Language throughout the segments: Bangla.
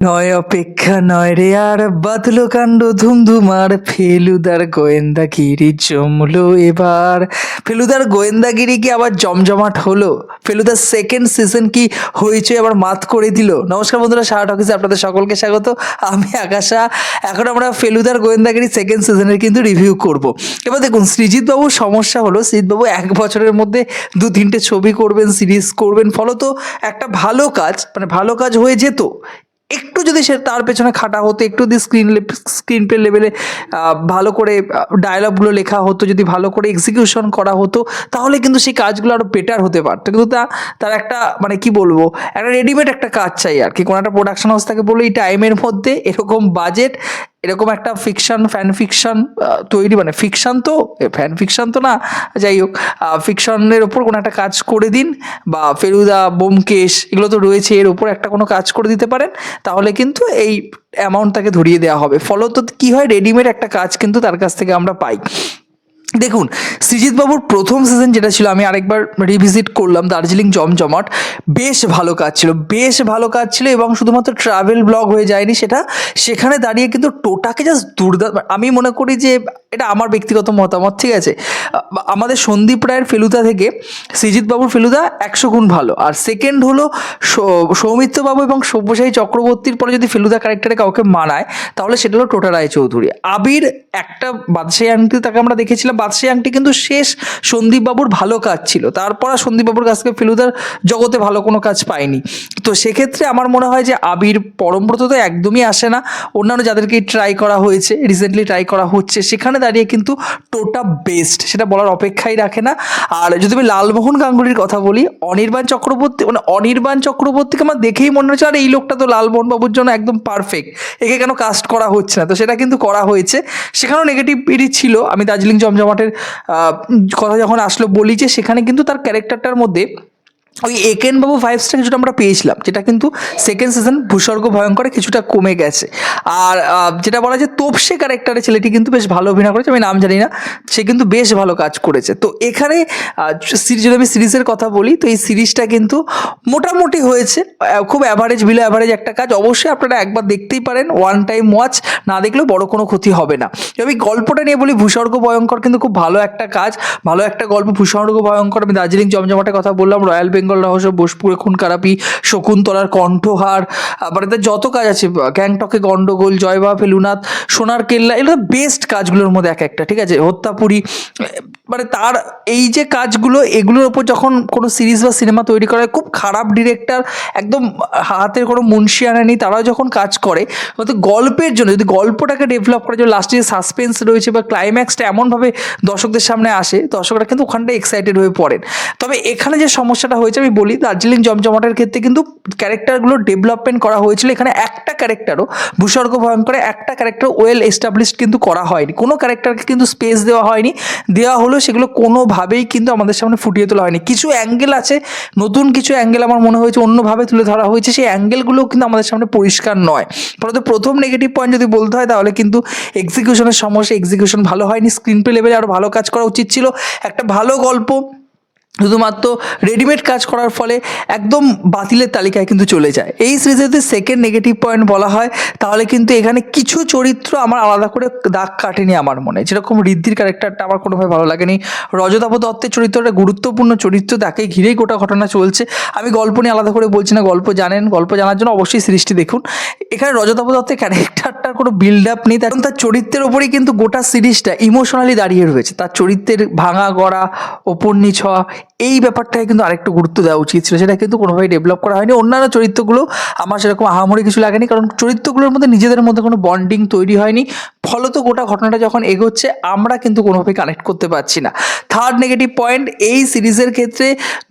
নয় অপেক্ষা নয় রে আর বাতলো কাণ্ড ধুমধুমার। ফেলুদার গোয়েন্দাগিরি জমলো এবার। ফেলুদার গোয়েন্দাগিরি কি আবার জমজমাট হলো? ফেলুদার সেকেন্ড সিজন কি হয়েছে আবার মাত করে দিল? নমস্কার বন্ধুরা সারা টকিসে আপনাদের সকলকে স্বাগত। আমি আকাশা। এখন আমরা ফেলুদার গোয়েন্দাগিরি সেকেন্ড সিজনের কিন্তু রিভিউ করব। এবার দেখুন বাবুর সমস্যা হলো বাবু এক বছরের মধ্যে দু তিনটে ছবি করবেন সিরিজ করবেন। ফলত একটা ভালো কাজ মানে ভালো কাজ হয়ে যেত। একটু যদি সে তার পেছনে খাটা হতো, একটু যদি স্ক্রিন স্ক্রিন প্লে লেভেলে ভালো করে ডায়লগগুলো লেখা হতো, যদি ভালো করে এক্সিকিউশন করা হতো, তাহলে কিন্তু সেই কাজগুলো আরও বেটার হতে পারতো। কিন্তু তা, তার একটা মানে কি বলব, একটা রেডিমেড একটা কাজ চাই আর কি। কোনো একটা প্রোডাকশন হাউস থাকে বলল, এই টাইমের মধ্যে এরকম বাজেট এরকম একটা ফিকশন ফ্যান ফিকশন তৈরি মানে ফিকশন তো ফ্যান ফিকশন তো না, যাই হোক ফিকশনের ওপর কোনো একটা কাজ করে দিন, বা ফেরুদা বোমকেশ, এগুলো তো রয়েছে, এর ওপর একটা কোনো কাজ করে দিতে পারেন, তাহলে কিন্তু এই অ্যামাউন্ট তাকে ধরিয়ে দেওয়া হবে। ফলত কি হয় রেডিমেড একটা কাজ কিন্তু তার কাছ থেকে আমরা পাই। দেখুন সৃজিৎ বাবুর প্রথম সিজন যেটা ছিল, আমি আরেকবার রিভিজিট করলাম, দার্জিলিং জমজমাট। বেশ ভালো কাজ ছিল, বেশ ভালো কাজ ছিল এবং শুধুমাত্র ট্রাভেল ব্লগ হয়ে যায়নি সেটা। সেখানে দাঁড়িয়ে কিন্তু টোটাকে জাস্ট দুর্দান্ত আমি মনে করি যে এটা আমার ব্যক্তিগত মতামত, ঠিক আছে? আমাদের সন্দীপ রায়ের ফেলুদা থেকে সৃজিৎ বাবুর ফেলুদা একশো গুণ ভালো। আর সেকেন্ড হলো সৌমিত্রবাবু এবং সব্যসাচী চক্রবর্তীর পরে যদি ফেলুদা ক্যারেক্টারে কাউকে মানায়, তাহলে সেটা হলো টোটা রায়চৌধুরী। আবির একটা বাদশাহী আংটি তাকে আমরা দেখেছিলাম বাদশাহী আংটি কিন্তু শেষ সন্দীপ বাবুর ভালো কাজ ছিল। তারপর আর সন্দীপ বাবুর কাছ থেকে ফেলুদার জগতে ভালো কোনো কাজ পায়নি। তো সেক্ষেত্রে আমার মনে হয় যে আবির পরমব্রত তো একদমই আসে না। অন্যান্য যাদেরকে ট্রাই করা হয়েছে রিসেন্টলি ট্রাই করা হচ্ছে, সেখানে দাঁড়িয়ে কিন্তু টোটা বেস্ট সেটা বলার অপেক্ষাই রাখে না। আর যদি আমি লালমোহন গাঙ্গুলির কথা বলি, অনির্বাণ চক্রবর্তী মানে অনির্বাণ চক্রবর্তীকে আমার দেখেই মনে হচ্ছে, আর, এই লোকটা তো লালমোহন বাবুর জন্য একদম পারফেক্ট একে কেন কাস্ট করা হচ্ছে না? তো সেটা কিন্তু করা হয়েছে। সেখানেও নেগেটিভিটি ছিল। আমি দার্জিলিং জমজমাটের আহ, কথা যখন আসলো বলি যে সেখানে কিন্তু তার ক্যারেক্টারটার মধ্যে ওই একেন বাবু ফাইভ স্টার কিছুটা আমরা পেয়েছিলাম, যেটা কিন্তু সেকেন্ড সিজন ভূস্বর্গ ভয়ঙ্করে কিছুটা কমে গেছে। আর যেটা বলা যায় তোপসে ক্যারেক্টারের ছেলেটি কিন্তু বেশ ভালো অভিনয় করেছে, আমি নাম জানি না, সে কিন্তু বেশ ভালো কাজ করেছে। তো এখানে সিরিজ যদি আমি সিরিজের কথা বলি, তো এই সিরিজটা কিন্তু মোটামুটি হয়েছে খুব অ্যাভারেজ বিলো অ্যাভারেজ একটা কাজ। অবশ্যই আপনারা একবার দেখতেই পারেন ওয়ান টাইম ওয়াচ না দেখলেও বড় কোনো ক্ষতি হবে না। আমি গল্পটা নিয়ে বলি, ভূস্বর্গ ভয়ঙ্কর কিন্তু খুব ভালো একটা কাজ, ভালো একটা গল্প, ভূস্বর্গ ভয়ঙ্কর, আমি দার্জিলিং জমজমাটের কথা বললাম, রয়্যাল বেঙ্গল রহস্য, বোসপুরে খুন কারাপি, শকুন্তলার কণ্ঠহার, আবার এদের যত কাজ আছে, গ্যাংটকে গন্ডগোল জয়বা ফেলুনাথ সোনার কেল্লা, এগুলো বেস্ট কাজগুলোর মধ্যে এক একটা, ঠিক আছে? হত্যাপুরি মানে তার এই যে কাজগুলো, এগুলোর ওপর যখন কোনো সিরিজ বা সিনেমা তৈরি করা হয়, খুব খারাপ ডিরেক্টর একদম হাতের কোনো মুন্সিয়ানা নেই তারাও যখন কাজ করে হয়তো গল্পের জন্য, যদি গল্পটাকে ডেভেলপ করার জন্য লাস্টে যে সাসপেন্স রয়েছে বা ক্লাইম্যাক্সটা এমনভাবে দর্শকদের সামনে আসে, দর্শকরা কিন্তু ওখানটা এক্সাইটেড হয়ে পড়েন। তবে এখানে যে সমস্যাটা হয়েছে, আমি বলি, দার্জিলিং জমজমাটের ক্ষেত্রে কিন্তু ক্যারেক্টারগুলো ডেভেলপমেন্ট করা হয়েছিল, এখানে একটা ক্যারেক্টারও ভূস্বর্গ ভয়ঙ্করে একটা ক্যারেক্টার ওয়েল এস্টাবলিশড কিন্তু করা হয়নি। কোনো ক্যারেক্টারকে কিন্তু স্পেস দেওয়া হয়নি, দেওয়া হলো সেগুলো কোনোভাবেই কিন্তু আমাদের সামনে ফুটিয়ে তোলা হয়নি। কিছু অ্যাঙ্গেল আছে, নতুন কিছু অ্যাঙ্গেল আমার মনে হয়েছে অন্যভাবে তুলে ধরা হয়েছে, সেই অ্যাঙ্গেলগুলোও কিন্তু আমাদের সামনে পরিষ্কার নয়। ফলত প্রথম নেগেটিভ পয়েন্ট যদি বলতে হয়, তাহলে কিন্তু এক্সিকিউশনের সমস্যা এক্সিকিউশন ভালো হয়নি। স্ক্রিন প্লে লেভেলে আরও ভালো কাজ করা উচিত ছিল। একটা ভালো গল্প শুধুমাত্র রেডিমেড কাজ করার ফলে একদম বাতিলের তালিকায় কিন্তু চলে যায়। এই সিরিজে যদি সেকেন্ড নেগেটিভ পয়েন্ট বলা হয়, তাহলে কিন্তু এখানে কিছু চরিত্র আমার আলাদা করে দাগ কাটেনি আমার মনে। যেরকম ঋদ্ধির ক্যারেক্টারটা আমার কোনোভাবে ভালো লাগেনি। রজতাভ দত্তের চরিত্রটা গুরুত্বপূর্ণ চরিত্র, তাকে ঘিরেই গোটা ঘটনা চলছে। আমি গল্প নিয়ে আলাদা করে বলছি না, গল্প জানেন, গল্প জানার জন্য অবশ্যই সিরিজটি দেখুন। এখানে রজতাভ দত্তের ক্যারেক্টারটার কোনো বিল্ড আপ নেই কারণ তার চরিত্রের ওপরেই কিন্তু গোটা সিরিজটা ইমোশনালি দাঁড়িয়ে রয়েছে। তার চরিত্রের ভাঙা গড়া, ওপর নিচ হওয়া এই ব্যাপারটাকে কিন্তু আরেকটু গুরুত্ব দেওয়া উচিত ছিল, সেটা কিন্তু কোনোভাবেই ডেভেলপ করা হয়নি। অন্যান্য চরিত্রগুলো আমার সেরকম আহামরি কিছু লাগেনি, কারণ চরিত্রগুলোর মধ্যে নিজেদের মধ্যে কোনো বন্ডিং তৈরি হয়নি। ফলত গোটা ঘটনাটা যখন এগোচ্ছে, আমরা কিন্তু কোনোভাবেই কানেক্ট করতে পারছি না। থার্ড নেগেটিভ পয়েন্ট এই সিরিজের ক্ষেত্রে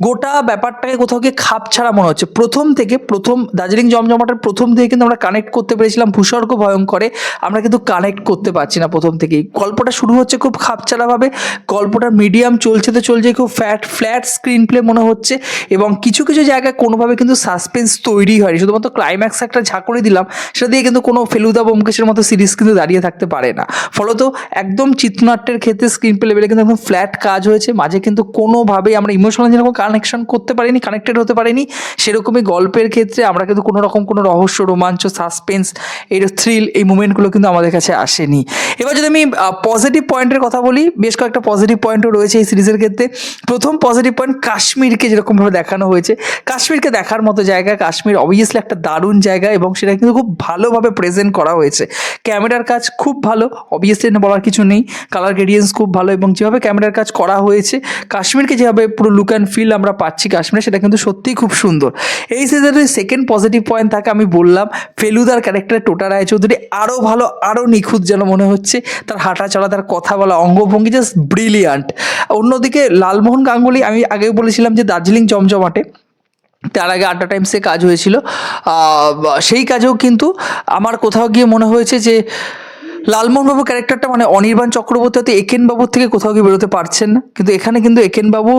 গোটা ব্যাপারটাকে কোথাও গিয়ে খাপ ছাড়া মনে হচ্ছে। প্রথম থেকে প্রথম, দার্জিলিং জমজমাটের প্রথম থেকে কিন্তু আমরা কানেক্ট করতে পেরেছিলাম, ভূস্বর্গ ভয়ঙ্করে। আমরা কিন্তু কানেক্ট করতে পারছি না প্রথম থেকেই। গল্পটা শুরু হচ্ছে খুব খাপছাড়াভাবে গল্পটা মিডিয়াম চলছে তো চলছে খুব ফ্যাট ফ্ল্যাট স্ক্রিন প্লে মনে হচ্ছে এবং কিছু কিছু জায়গায় কোনোভাবে কিন্তু সাসপেন্স তৈরি হয়নি। শুধুমাত্র ক্লাইম্যাক্স একটা ঝাঁকুড়ি দিলাম, সেটা দিয়ে কিন্তু কোনো ফেলুদা বোমকেশের মতো সিরিজ কিন্তু দাঁড়িয়ে থাকতে পারে না। ফলত একদম চিত্রনাট্যের ক্ষেত্রে স্ক্রিন প্লে লেভেলে কিন্তু একদম ফ্ল্যাট কাজ হয়েছে, মাঝে কিন্তু কোনোভাবেই আমরা ইমোশনাল যেরকম কানেকশন করতে পারিনি কানেক্টেড হতে পারিনি। সেরকমই গল্পের ক্ষেত্রে আমরা কিন্তু কোনো রকম কোনো রহস্য, রোমাঞ্চ সাসপেন্স এই থ্রিল এই মুমেন্টগুলো কিন্তু আমাদের কাছে আসেনি। এবার যদি আমি পজিটিভ পয়েন্টের কথা বলি, বেশ কয়েকটা পজিটিভ পয়েন্টও রয়েছে এই সিরিজের ক্ষেত্রে। প্রথম পজিটিভ পয়েন্ট কাশ্মীরকে যেরকমভাবে দেখানো হয়েছে, কাশ্মীরকে দেখার মতো জায়গা, কাশ্মীর অবভিয়াসলি একটা দারুণ জায়গা এবং সেটা কিন্তু খুব ভালোভাবে প্রেজেন্ট করা হয়েছে। ক্যামেরার কাজ খুব ভালো অবভিয়াসলি বলার কিছু নেই কালার গ্রেডিয়েন্স খুব ভালো এবং যেভাবে ক্যামেরার কাজ করা হয়েছে, কাশ্মীরকে যেভাবে পুরো লুক অ্যান্ড ফিল আমরা পাচ্ছি কাশ্মীরে, সেটা কিন্তু সত্যিই খুব সুন্দর। এই সিজনের সেকেন্ড পজিটিভ পয়েন্ট থাকে আমি বললাম, ফেলুদার ক্যারেক্টার টোটা রায়চৌধুরী আরও ভালো আরও নিখুঁত যেন মনে হচ্ছে, তার হাঁটা চলা তার কথা বলা, অঙ্গভঙ্গি জাস্ট ব্রিলিয়ান্ট অন্যদিকে লালমোহন গাঙ্গুলি আমি আগে বলেছিলাম যে দার্জিলিং জমজমাটে তার আগে আড্ডা টাইমসে কাজ হয়েছিল। সেই কাজেও কিন্তু আমার কোথাও গিয়ে মনে হয়েছে যে লালমোহনবাবু ক্যারেক্টারটা মানে অনির্বাণ চক্রবর্তী হয়তো একেনবাবুর থেকে কোথাও গিয়ে বেরোতে পারছেন না। কিন্তু এখানে কিন্তু একেনবাবু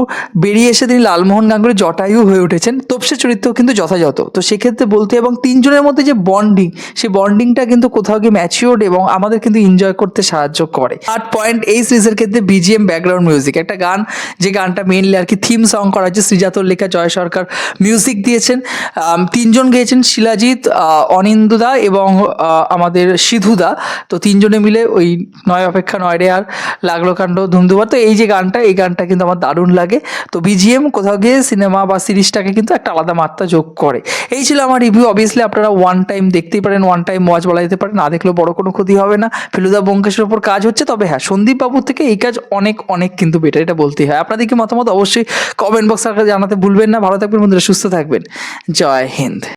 বেরিয়ে এসে তিনি লালমোহন গাঙ্গুলি জটায়ু হয়ে উঠেছেন। তোপসে চরিত্র কিন্তু যথাযথ। তো সেক্ষেত্রে বলতে এবং তিনজনের মধ্যে যে বন্ডিং সেই বন্ডিংটা কিন্তু কোথাও গিয়ে ম্যাচিওর্ড এবং আমাদের কিন্তু এনজয় করতে সাহায্য করে। আট পয়েন্ট এই সিরিজের ক্ষেত্রে বিজিএম ব্যাকগ্রাউন্ড মিউজিক একটা গান, যে গানটা মেনলি আর কি থিম সং করা হচ্ছে শ্রীজাতর লেখা জয় সরকার মিউজিক দিয়েছেন। তিনজন গেয়েছেন শিলাজিৎ অনিন্দুদা এবং আমাদের সিধুদা। তো তিনজনে মিলে ওই নয় অপেক্ষা নয় রে আর লাগল কাণ্ড ধুমধুমার। তো এই যে গানটা, এই গানটা কিন্তু আমার দারুণ লাগে। তো বিজিএম কোথাও গিয়ে সিনেমা বা সিরিজটাকে কিন্তু একটা আলাদা মাত্রা যোগ করে। এই ছিল আমার রিভিউ অবভিয়াসলি আপনারা ওয়ান টাইম দেখতেই পারেন ওয়ান টাইম ওয়াচ বলা যেতে পারে না দেখলেও বড় কোনো ক্ষতি হবে না। ফেলুদা বঙ্কেশের ওপর কাজ হচ্ছে। তবে হ্যাঁ সন্দীপ বাবুর থেকে এই কাজ অনেক অনেক কিন্তু বেটার এটা বলতেই হয়। আপনাদের কি মতামত অবশ্যই কমেন্ট বক্সে জানাতে ভুলবেন না। ভালো থাকবেন বন্ধুরা, সুস্থ থাকবেন। জয় হিন্দ।